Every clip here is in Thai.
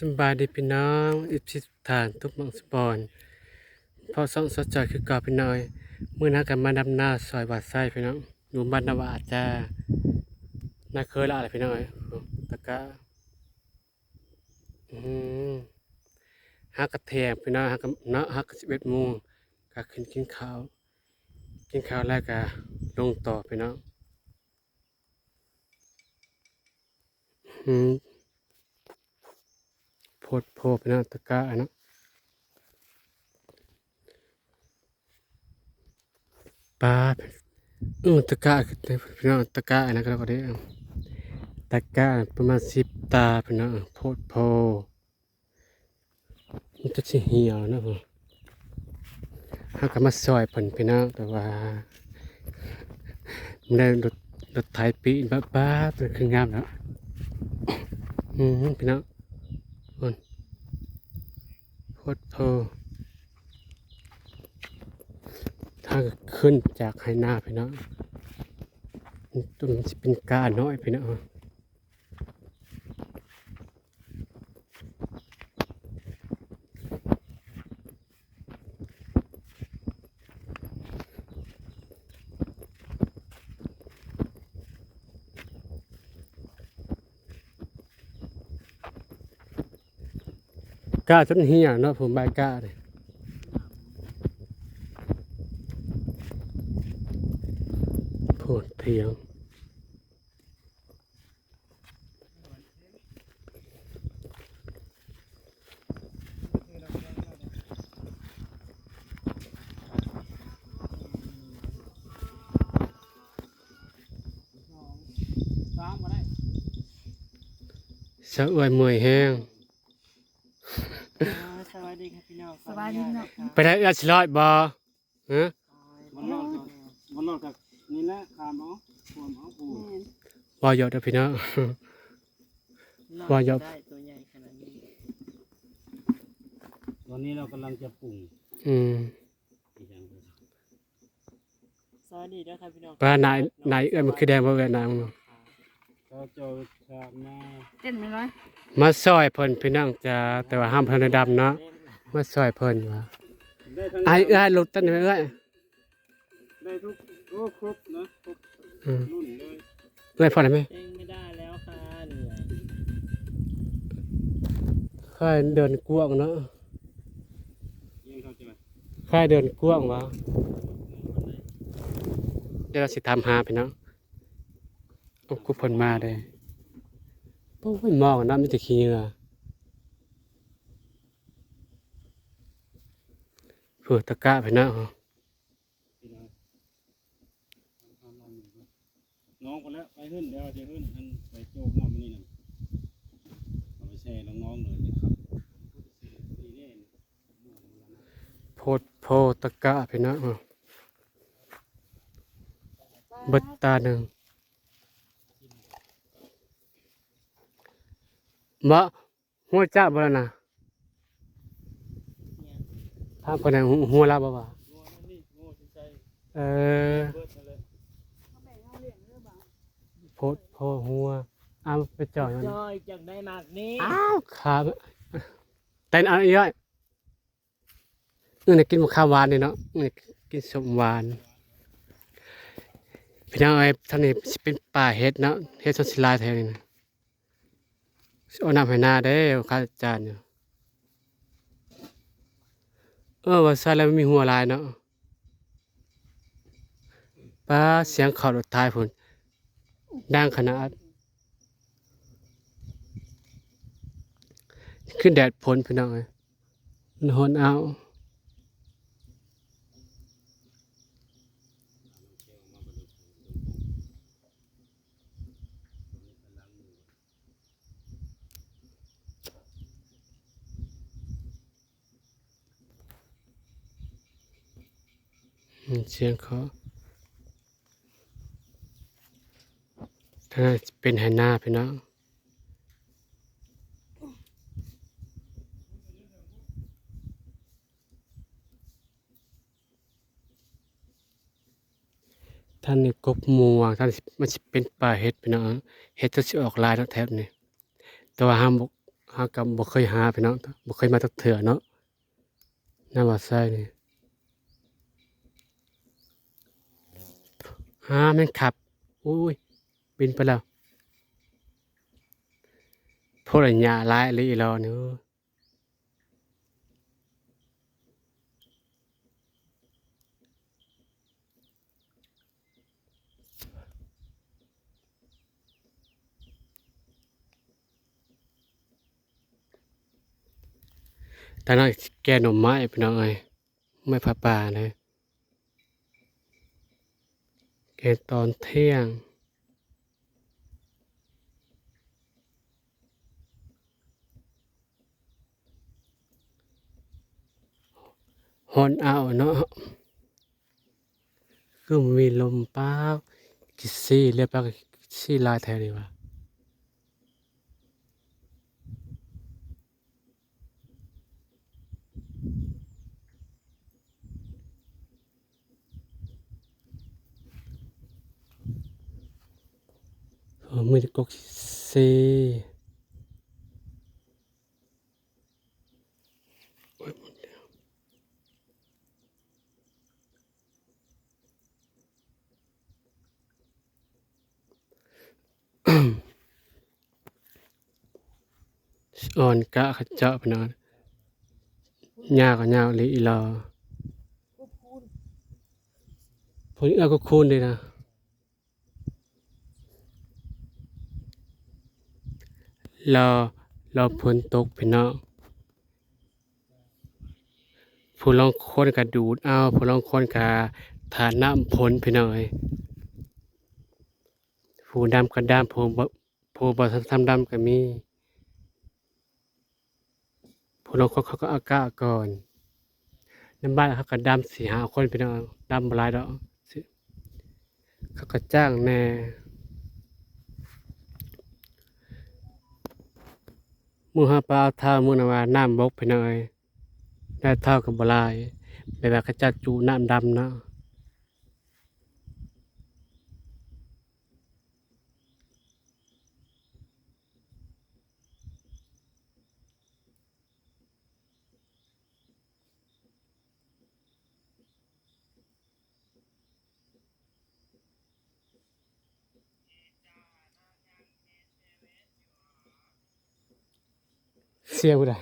สบายดีพี่น้องอิสิฐานทุกมังสปอนพอส่องสดจอยคือก่าพี่น้อยเมื้อน้ากันมาดำหน้าซอยบาดไส้พี่น้องอยู่บ้านนาวาจ้าน่าเคยละอะไรพี่น้อยตะกะอืมฮักกระแทกพี่น้องฮักเนาะฮักกะ11โมงก็ขึ้นกินข้าวกินข้าวแล้วก็ลงต่อพี่น้องอืม พดโพไปนะตะกาอะนะปลาอือตะกร้าคือพี่น้องตะกาอะนะก็แล้วก็ได้ตะกร้าประมาณสิบตาพี่น้องโพดโพมันจะสิเหี่ยวนะผมหาก็มาซอยเพิ่นพี่น้องแต่ว่ามันได้รถรถไถปีนบ้าบ้าเป็นคืองามแล้วอืมพี่น้อง โคตรโพถ้าขึ้นจากไหนาพี่น้องต้นจะเป็นกาน้อยพี่น้อง กาจนเหี่ยเนาะผมใบกาเลยโพดเพียงสามก็ได้สะเอื่อยเมื่อยแห้ง สวั สบายดีเนาะไปได้อื้อสิร้อยบ่ฮะมันรอดกับมันอดกับนี่แหละขามเอาขวมเอาปูบ่หยอดเด้อพี่น้องว่าย่าได้ตัวใหญ่ขนาดนี้ตอนนี้เรากำลังจะปรุงอืมสวัสดีด้วยครับพี่น้องปลาไหนไหนเอื้อมันคือแดงบ่เอื้อยนางเราเจอชามาเต้นไหมร้อยมาซอยเพิ่นพี่น้องจ้าแต่ว่าห้ามเพิ่นดำเนาะ มาซอยเพิ่นว่าได้ทั้งไอ้เอื้อยลุดตันเอื้อยได้ทุกโอ้ครบนะครบอืมรุ่นเลยเอื้อยพอได้ไหมเองไม่ได้แล้วค่ะเหนื่อยค่อยเดินกว้างเนาะยังเข้าใจค่อยเดินกว้างวะเดี๋ยวเราสิทำหาพี่น้องโอ้กูเพิ่นมาเลยโอ้ยมองน้ำมีแต่ขี้เหงื่อ เผื่อตะกร้าพี่น้องพี่น้องน้องคนแล้วไปขึ้นเดี๋ยวจะขึ้นอันไปโจกน้ำมันนี่น่ะเอาไปแช่น้องๆหน่อยนะครับนี่นี่โพดโพตะกร้าพี่น้องเบิดตาหนึ่งบ่หัวจ้าบ่แล้วนะ ถามคนไหนหัวลาบ่ว่างัวมันนี่งัวใจเออเบิดมาเลยโพดโพหัวเอาไปจ่อยมันจอยจังได้มากนี้อ้าวขาเต้นเอาอีกย่อยเออเนี่ยกินหมกข้าวหวานนี่เนาะเออกินสมหวานพี่น้องเอ้ยท่านนี้สิเป็นป่าเฮ็ดเนาะเฮ็ดสดสิลายแท้นี่นะสิเอาน้ำให้หน้าเด้อข้าจานอยู่ เออว่าใส่แล้วมันมีหัวลายเนาะป้าเสียงเข่ารถท้ายพุ่นดังขนาด ขึ้นแดดพ้นพี่น้องเลยมันหอนเอา เสียงเขาถ้าเป็นไหหน้าพี่น้องท่านนี่กบหมวงท่านมันเป็นป่าเห็ดพี่น้องเห็ดจะสิออกลายเนาะแถบนี่แต่ว่าห้ามบกหากับบ่เคยหาพี่น้องบ่เคยมาตักเถื่อเนาะน้ำว่าไส้นี่ หาแม่งขับอุ้ยบินไปแล้วพวกอะไรหยาลายเลยอีรอเนี่เอ้ยแต่น่าแกหน่อไม้พี่น้องเอ้ยไม่ผ่าป่าเลย็ดตอนเที่ยงฮอนเอาเนาะก็มีลมเปล่ากิซี่เรียบร้ากิซี่ลายแทนดีว่ะเออมือจะกว่าะพะเนอนยาก็ยาวเลยอีหลอพวกนี้เอาก็คูณเลยนะ รอรอฝนตกพี่น้องผู้ลองคนก็ดูดเอาผู้ลองคนก็ทานน้ำฝนพี่น้องเอ้ยผู้ดำก็ดำผู้บ่ผู้บ่ทำดำก็มีพวกเราเขาเขาก็อากาก่อนน้ำบ้านเขาก็ดำสี่ห้าคนพี่น้องดำลายดอกเขาก็จ้างแน่ มือหาปลาเท่ามือนาวาน้ำบกไปหน่อยได้เท่ากับบลายแบบว่าเขาจะจูน้ำดำเนาะ เสียบุได้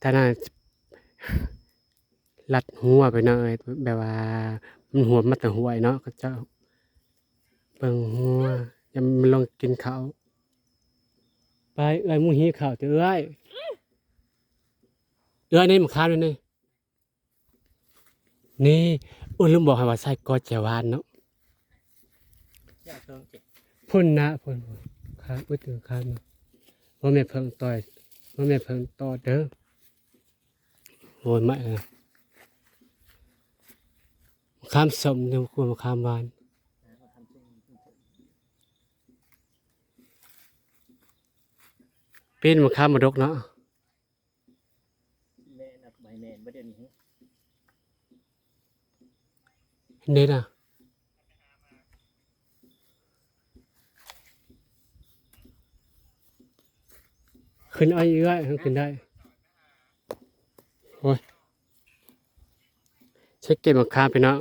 ถ้าน่าลัดหัวไปหน่อยแบบว่า มันหัวมาแต่หัวไอ้เนาะก็จะเบิ่งหัวอยังมันลองกินข้าวไปเอ้ยหมูหิวข้าวเถอะเอ้ยเอ้ยนี่มันข้าวด้วยนี่นี่อุ้ยลืมบอกให้ว่าใส่กอแจวานเนาะอยากเพิ่มเจ็ดพุ่นนะพุ่น ข้าวอุ้ยตื่นข้าวมาว่าแม่เพิ่งต่อยว่าแม่เพิ่งต่อเด้อโอ้ยไม่เลยข้ามสมเนี่ยกลัวมาข้ามบ้านมาทำช่วงนี้ปีนมาข้ามมาดกเนาะแม่นักใบแม่ประเดี๋ยวนี้เน็ตอะ ขึ้นไอ้เอื้อยขึ้นได้โอ้ยเช็คเก็บมาข้ามไปนะ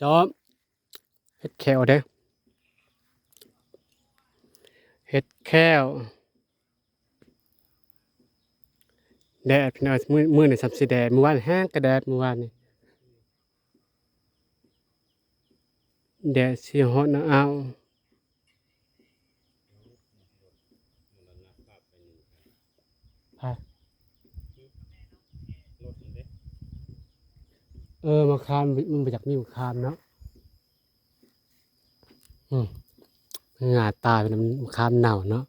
จอมเฮ็ดแควเด้เฮ็ดแควแดดพี่น้อยมื้อมือนี่สับสิแดดเมื่อวานแห้งกระแดดเมื่อวานนี่แดดสิฮอดนะเอา ไป รถมันเด้ เออมาคามมันมาจากนี่มาคามเนาะอืมงาตายไปแล้วมันมาคามเน่าเนาะ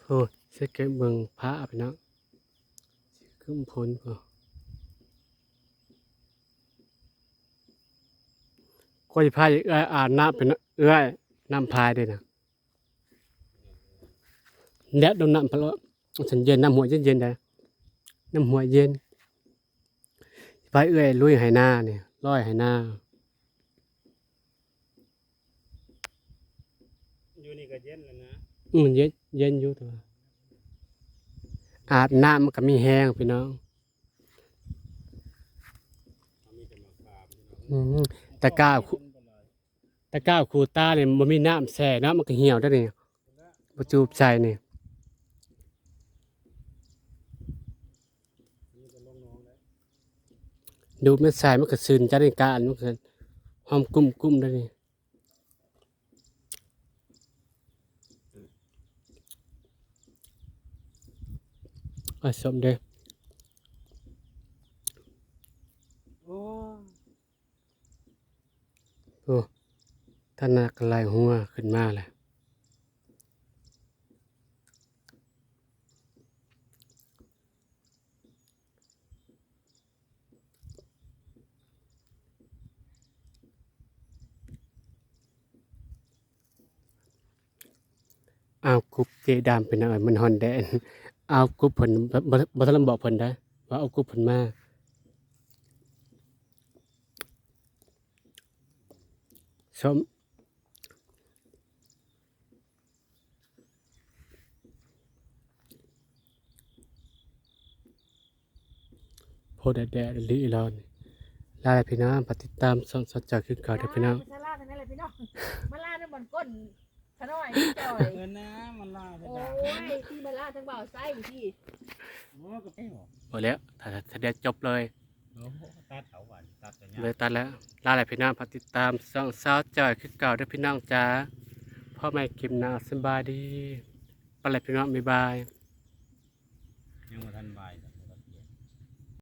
โอ้ยเสเก็บเบิ่งพระไปเนาะขึ้นพ้นพอก็จะพายเอื้อยอ่านน้ำเป็นเอื้อยน้ำพายด้วยนะ แดดโดนน้ำพะโล้ฉันเย็นน้ำหัวเย็นๆได้น้ำหัวเย็นไปเอื้อยลุยไหหน้าเนี่ยร้อยไหหน้าอยู่นี่ก็เย็นแล้วนะอืมเย็นเย็นอยู่ตัวอาบน้ำมันก็มีแห้งพี่น้องมีแต่มะขามพี่น้องอืมตะกร้าคุตะกร้าคูตาเนี่ยมันมีน้ำแส่น้ำมันก็เหี่ยวได้นี่ประจูบใส่นี่นี่ก็ลงน้องแล้ว ดูดมันใส่มันก็ซึนจัดในการมันก็หอมกุ้มกุ้มได้นี่อะสมเด้อโอ้โอ้ท่านนักลายหัวขึ้นมาแหละ เอากรุ๊ปเจดามเป็นอะไรมันฮอนแดนเอากรุ๊ปเพิ่นบ่บ่บ่ทันบอกเพิ่นได้ว่าเอากรุ๊ปเพิ่นมาสมโพดแดดลิลอนลาพี่น้องปฏิตามส่องสจากขึ้นเก่าเด้อพี่น้องมาล่าทั้งนั้นเลยพี่น้องมาล่าทั้งบนก้น ขน้อยพี่จอยเงินนะมันล่าไปโอ้ด่ายที่มาล่าทั้งเบาไส้พี่โอ้ก็เอ้าหมดแล้วถ้าถ้าเด็ดจบเลย โอ้ตัดเอาหวานตัดแต่เลเนี้ยตัดแล้วลาอะไรพี่น้องฝากติดตามส่องสาวจอยคือเก่าเด้วยพี่น้องจ้าพ่อแม่กิมนาสำบายดีไปเลยพี่น้องบ๊ายบาย ยังมาทันบ่าย